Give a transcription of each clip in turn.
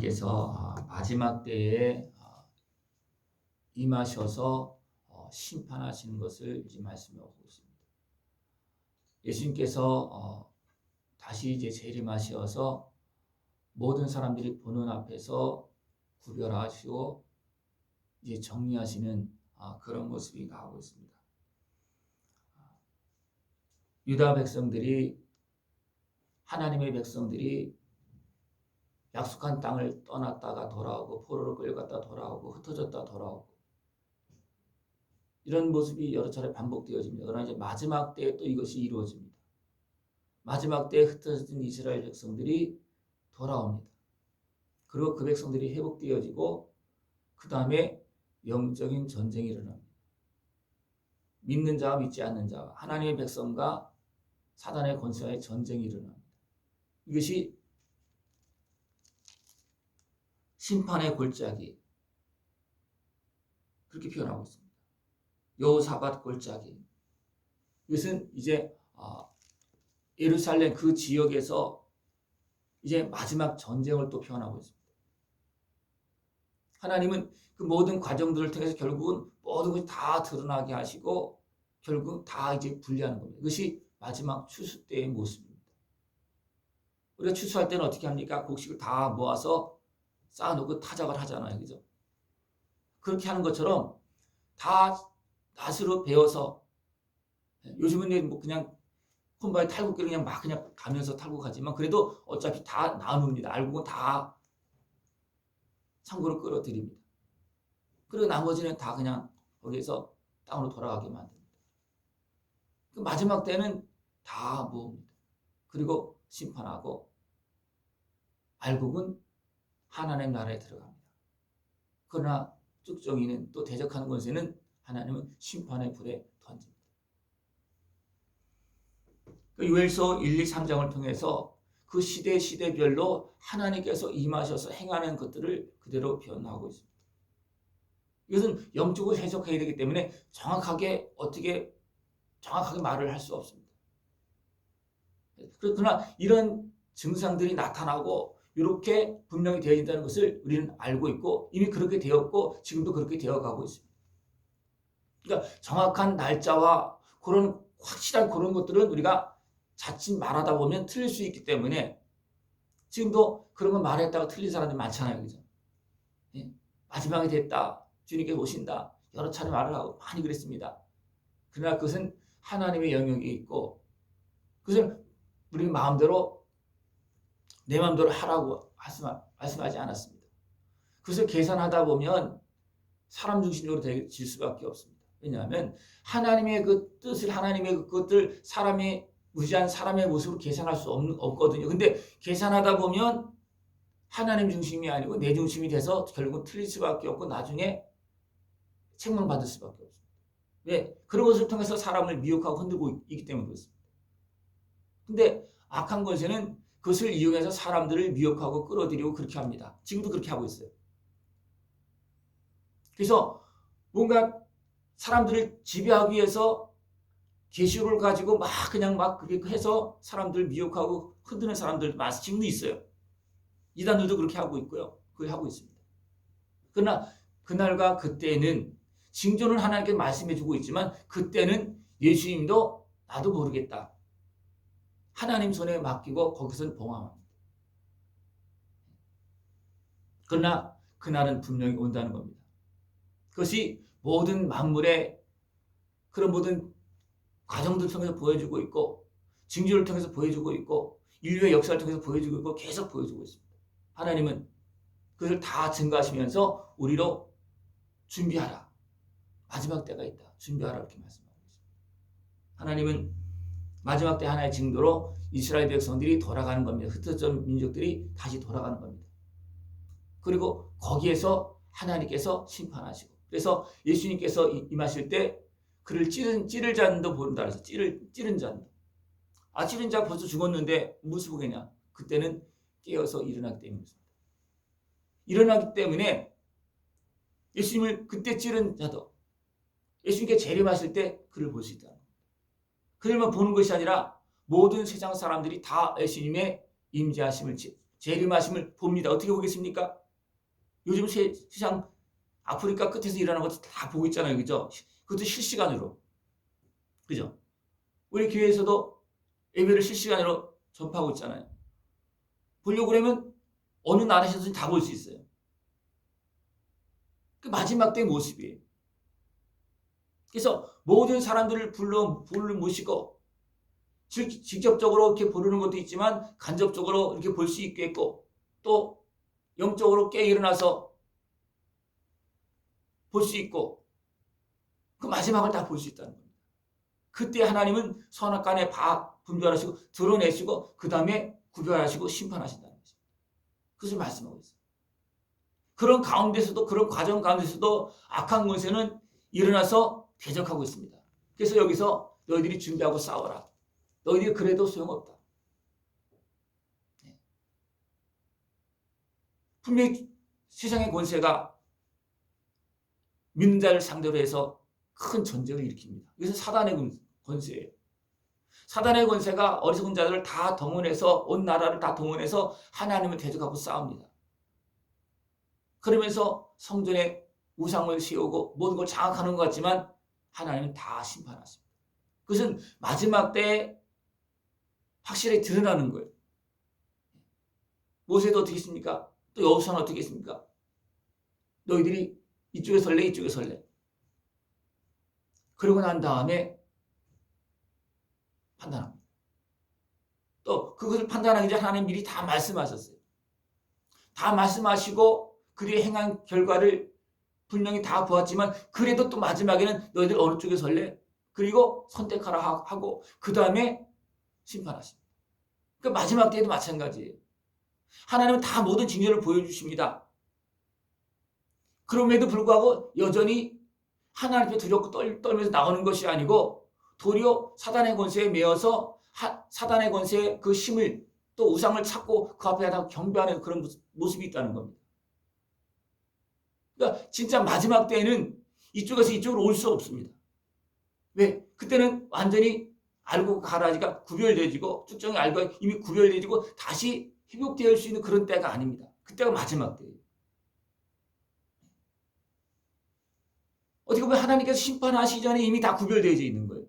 하나님께서 아, 마지막 때에 아, 임하셔서 어, 심판하시는 것을 이제 말씀하고 있습니다. 예수님께서 어, 다시 이제 재림하셔서 모든 사람들이 보는 앞에서 구별하시고 이제 정리하시는 아, 그런 모습이 나오고 있습니다. 유다 백성들이 하나님의 백성들이 약속한 땅을 떠났다가 돌아오고 포로로 끌려갔다 돌아오고 흩어졌다 돌아오고 이런 모습이 여러 차례 반복되어집니다. 그러나 이제 마지막 때에 또 이것이 이루어집니다. 마지막 때에 흩어진 이스라엘 백성들이 돌아옵니다. 그리고 그 백성들이 회복되어지고 그 다음에 영적인 전쟁이 일어납니다. 믿는 자와 믿지 않는 자와 하나님의 백성과 사단의 권세와의 전쟁이 일어납니다. 이것이 심판의 골짜기 그렇게 표현하고 있습니다. 여호사밧 골짜기 이것은 이제 아, 예루살렘 그 지역에서 이제 마지막 전쟁을 또 표현하고 있습니다. 하나님은 그 모든 과정들을 통해서 결국은 모든 것이 다 드러나게 하시고 결국 다 이제 분리하는 겁니다. 이것이 마지막 추수 때의 모습입니다. 우리가 추수할 때는 어떻게 합니까? 곡식을 다 모아서 쌓아놓고 타작을 하잖아요. 그죠? 그렇게 하는 것처럼 다 낫으로 베어서 요즘은 뭐 그냥 콤바에 탈곡기를 그냥 막 그냥 가면서 탈곡하지만 그래도 어차피 다 나눕니다. 알고 다 창고로 끌어들입니다. 그리고 나머지는 다 그냥 거기에서 땅으로 돌아가게 만듭니다. 그 마지막 때는 다 모읍니다. 그리고 심판하고 알곡은 하나님 나라에 들어갑니다. 그러나 쭉정이는 또 대적하는 권세는 하나님은 심판의 불에 던집니다. 그 요엘서 1, 2, 3장을 통해서 그 시대 시대별로 하나님께서 임하셔서 행하는 것들을 그대로 표현하고 있습니다. 이것은 영적으로 해석해야 되기 때문에 정확하게 어떻게 정확하게 말을 할 수 없습니다. 그러나 이런 증상들이 나타나고 이렇게 분명히 되어진다는 것을 우리는 알고 있고 이미 그렇게 되었고 지금도 그렇게 되어 가고 있습니다. 그러니까 정확한 날짜와 그런 확실한 그런 것들은 우리가 자칫 말하다 보면 틀릴 수 있기 때문에 지금도 그런 거 말했다가 틀린 사람들이 많잖아요. 그죠? 예? 마지막이 됐다. 주님께 오신다. 여러 차례 말을 하고 많이 그랬습니다. 그러나 그것은 하나님의 영역이 있고 그것을 우리 마음대로 내 마음대로 하라고 말씀하지 않았습니다. 그것을 계산하다 보면 사람 중심적으로 될 수밖에 없습니다. 왜냐하면 하나님의 그 뜻을 하나님의 그 것들 사람이 무지한 사람의 모습으로 계산할 수 없, 없거든요. 근데 계산하다 보면 하나님 중심이 아니고 내 중심이 돼서 결국 틀릴 수밖에 없고 나중에 책망받을 수밖에 없습니다. 왜? 그런 것을 통해서 사람을 미혹하고 흔들고 있기 때문에 그렇습니다. 근데 악한 것에는 그것을 이용해서 사람들을 미혹하고 끌어들이고 그렇게 합니다. 지금도 그렇게 하고 있어요. 그래서 뭔가 사람들을 지배하기 위해서 계시록을 가지고 막 그냥 막 그렇게 해서 사람들 미혹하고 흔드는 사람들 지금도 있어요. 이단들도 그렇게 하고 있고요. 그렇게 하고 있습니다. 그러나 그날과 그때는 징조는 하나님께 말씀해 주고 있지만 그때는 예수님도 나도 모르겠다. 하나님 손에 맡기고 거기서 봉함합니다. 그러나 그날은 분명히 온다는 겁니다. 그것이 모든 만물의 그런 모든 과정들을 통해서 보여주고 있고 징조를 통해서 보여주고 있고 인류의 역사를 통해서 보여주고 있고 계속 보여주고 있습니다. 하나님은 그것을 다 증가하시면서 우리로 준비하라. 마지막 때가 있다. 준비하라 이렇게 말씀하고 있습니다. 하나님은 마지막 때 하나의 징조로 이스라엘 백성들이 돌아가는 겁니다. 흩어진 민족들이 다시 돌아가는 겁니다. 그리고 거기에서 하나님께서 심판하시고 그래서 예수님께서 임하실 때 그를 찌른 찌를 잔도 본다 그래서 찌를 찌른 잔도 아 찌른 자 벌써 죽었는데 무슨 보겠냐 그때는 깨어서 일어나기 때문입니다. 일어나기 때문에 예수님을 그때 찌른 자도 예수님께 재림하실 때 그를 볼 수 있다. 그들만 보는 것이 아니라 모든 세상 사람들이 다 예수님의 임재하심을 재림하심을 봅니다. 어떻게 보겠습니까? 요즘 세, 세상 아프리카 끝에서 일어나는 것도 다 보고 있잖아요. 그죠? 그것도 실시간으로. 그죠? 우리 교회에서도 예배를 실시간으로 전파하고 있잖아요. 보려고 그러면 어느 나라에서든 다 볼 수 있어요. 그 마지막 때의 모습이에요. 그래서 모든 사람들을 불러 불러 모시고 즉 직접적으로 이렇게 부르는 것도 있지만 간접적으로 이렇게 볼 수 있겠고 또 영적으로 깨 일어나서 볼 수 있고 그 마지막을 다 볼 수 있다는 겁니다. 그때 하나님은 선악간에 바 분별하시고 드러내시고 그 다음에 구별하시고 심판하신다는 거죠. 그것을 말씀하고 있어요. 그런 가운데서도 그런 과정 가운데서도 악한 권세는 일어나서 대적하고 있습니다. 그래서 여기서 너희들이 준비하고 싸워라. 너희들이 그래도 소용없다. 네. 분명히 세상의 권세가 믿는 자를 상대로 해서 큰 전쟁을 일으킵니다. 이것은 사단의 권세예요. 사단의 권세가 어리석은 자들을 다 동원해서 온 나라를 다 동원해서 하나님을 대적하고 싸웁니다. 그러면서 성전에 우상을 세우고 모든 걸 장악하는 것 같지만 하나님은 다 심판하십니다. 그것은 마지막 때에 확실히 드러나는 거예요. 모세도 어떻게 했습니까? 또 여호수아는 어떻게 했습니까? 너희들이 이쪽에 설래 이쪽에 설래. 그러고 난 다음에 판단합니다. 또 그것을 판단하기 전에 하나님 미리 다 말씀하셨어요. 다 말씀하시고 그들이 행한 결과를 분명히 다 보았지만 그래도 또 마지막에는 너희들 어느 쪽에 설래? 그리고 선택하라 하고 그 다음에 심판하십니다. 그 마지막 때에도 마찬가지예요. 하나님은 다 모든 징조를 보여주십니다. 그럼에도 불구하고 여전히 하나님 앞에 두렵고 떨, 떨면서 나오는 것이 아니고 도리어 사단의 권세에 매여서 하, 사단의 권세의 그 힘을 또 우상을 찾고 그 앞에 다 경배하는 그런 모습이 있다는 겁니다. 그러니까 진짜 마지막 때에는 이쪽에서 이쪽으로 올 수 없습니다. 왜? 그때는 완전히 알고 가라지가 구별되지고 쭉정이 알고 이미 구별되지고 다시 회복되을 수 있는 그런 때가 아닙니다. 그때가 마지막 때예요. 어떻게 보면 하나님께서 심판하시기 전에 이미 다 구별되어 있는 거예요.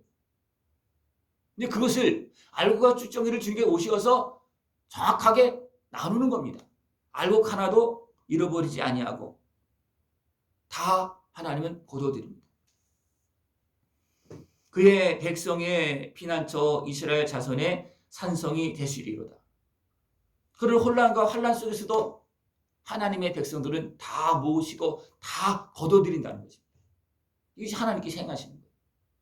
근데 그것을 알고가 쭉정이를 주님께 오셔서 정확하게 나누는 겁니다. 알고 하나도 잃어버리지 아니하고 다 하나님은 거둬드립니다. 그의 백성의 피난처 이스라엘 자손의 산성이 되시리로다. 그런 혼란과 환란 속에서도 하나님의 백성들은 다 모으시고 다 거둬들인다는 것입니다. 이것이 하나님께서 행하시는 거예요.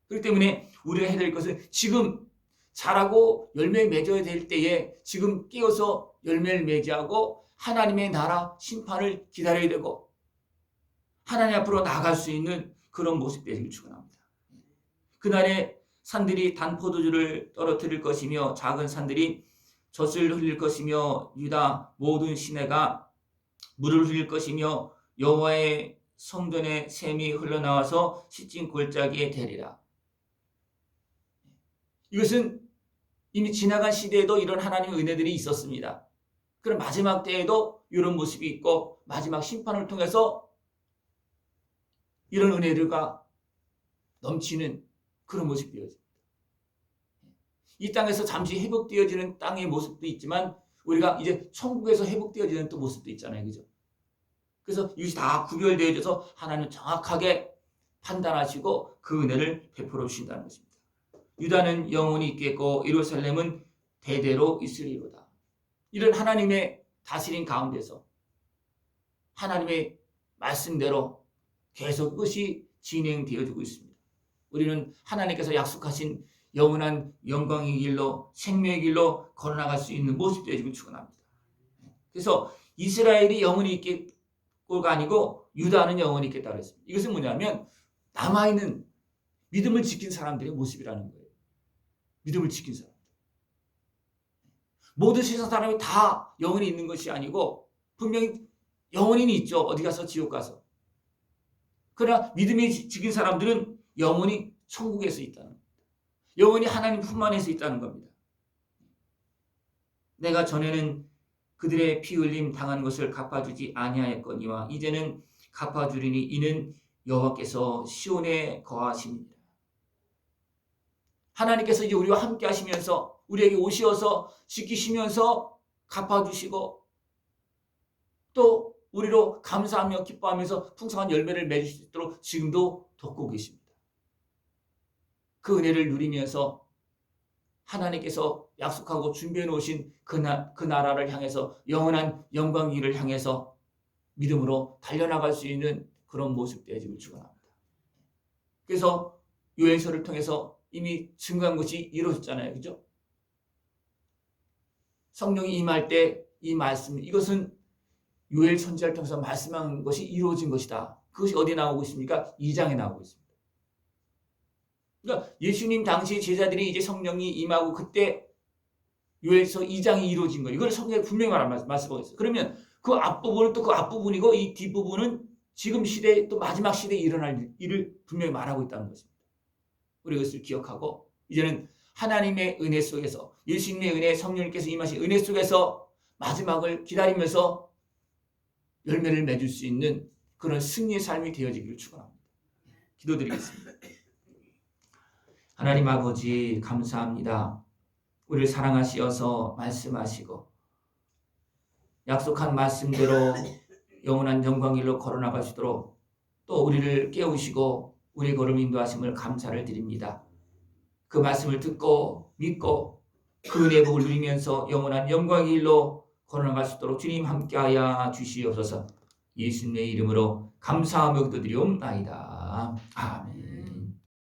그렇기 때문에 우리가 해야 될 것은 지금 자라고 열매 맺어야 될 때에 지금 끼어서 열매를 맺이하고 하나님의 나라 심판을 기다려야 되고 하나님 앞으로 나갈 수 있는 그런 모습 되기를 축원합니다. 그날에 산들이 단포도주를 떨어뜨릴 것이며 작은 산들이 젖을 흘릴 것이며 유다 모든 시내가 물을 흘릴 것이며 여호와의 성전에 샘이 흘러나와서 시찐 골짜기에 대리라. 이것은 이미 지나간 시대에도 이런 하나님의 은혜들이 있었습니다. 그럼 마지막 때에도 이런 모습이 있고 마지막 심판을 통해서 이런 은혜들과 넘치는 그런 모습이 되어집니다. 이 땅에서 잠시 회복되어지는 땅의 모습도 있지만 우리가 이제 천국에서 회복되어지는 또 모습도 있잖아요. 그죠? 그래서 이것이 다 구별되어져서 하나님 정확하게 판단하시고 그 은혜를 베풀어 주신다는 것입니다. 유다는 영원히 있겠고 예루살렘은 대대로 있으리로다. 이런 하나님의 다스림 가운데서 하나님의 말씀대로 계속 끝이 진행되어지고 있습니다. 우리는 하나님께서 약속하신 영원한 영광의 길로 생명의 길로 걸어나갈 수 있는 모습 되지고 축원합니다. 그래서 이스라엘이 영원히 있겠고가 아니고 유다는 영원히 있겠다 그랬습니다. 이것은 뭐냐면 남아있는 믿음을 지킨 사람들의 모습이라는 거예요. 믿음을 지킨 사람. 모든 세상 사람이 다 영원히 있는 것이 아니고 분명히 영원히 있죠. 어디 가서 지옥 가서. 그러나 믿음이 지킨 사람들은 영원히 천국에서 있다는 겁니다. 영원히 하나님 품 안에서 있다는 겁니다. 내가 전에는 그들의 피 흘림 당한 것을 갚아주지 아니하였거니와 이제는 갚아주리니 이는 여호와께서 시온에 거하십니다. 하나님께서 이제 우리와 함께 하시면서 우리에게 오시어서 지키시면서 갚아주시고 또 우리로 감사하며 기뻐하면서 풍성한 열매를 맺을 수 있도록 지금도 돕고 계십니다. 그 은혜를 누리면서 하나님께서 약속하고 준비해 놓으신 그, 나, 그 나라를 향해서 영원한 영광기를 향해서 믿음으로 달려나갈 수 있는 그런 모습 되어지길 축원합니다. 그래서 요엘서를 통해서 이미 증거한 것이 이루어졌잖아요. 그죠? 성령이 임할 때 이 말씀 이것은 요엘 선지자를 통해서 말씀한 것이 이루어진 것이다. 그것이 어디 나오고 있습니까? 2장에 나오고 있습니다. 그러니까 예수님 당시 제자들이 이제 성령이 임하고 그때 요엘서 2장이 이루어진 거예요. 이걸 성경에 분명히 말씀하고 있어요. 그러면 그 앞부분은 또 그 앞부분이고 이 뒷부분은 지금 시대 또 마지막 시대에 일어날 일을 분명히 말하고 있다는 것입니다. 우리 그것을 기억하고 이제는 하나님의 은혜 속에서 예수님의 은혜 성령님께서 임하신 은혜 속에서 마지막을 기다리면서 열매를 맺을 수 있는 그런 승리의 삶이 되어지기를 축원합니다. 기도드리겠습니다. 하나님 아버지 감사합니다. 우리를 사랑하시어서 말씀하시고 약속한 말씀대로 영원한 영광일로 걸어나갈 수 있도록 또 우리를 깨우시고 우리 걸음 인도하심을 감사를 드립니다. 그 말씀을 듣고 믿고 그 은혜 복을 누리면서 영원한 영광의 일로 걸어나갈 수 있도록 주님 함께하여 주시옵소서 예수님의 이름으로 감사하며 기도드리옵나이다. 아멘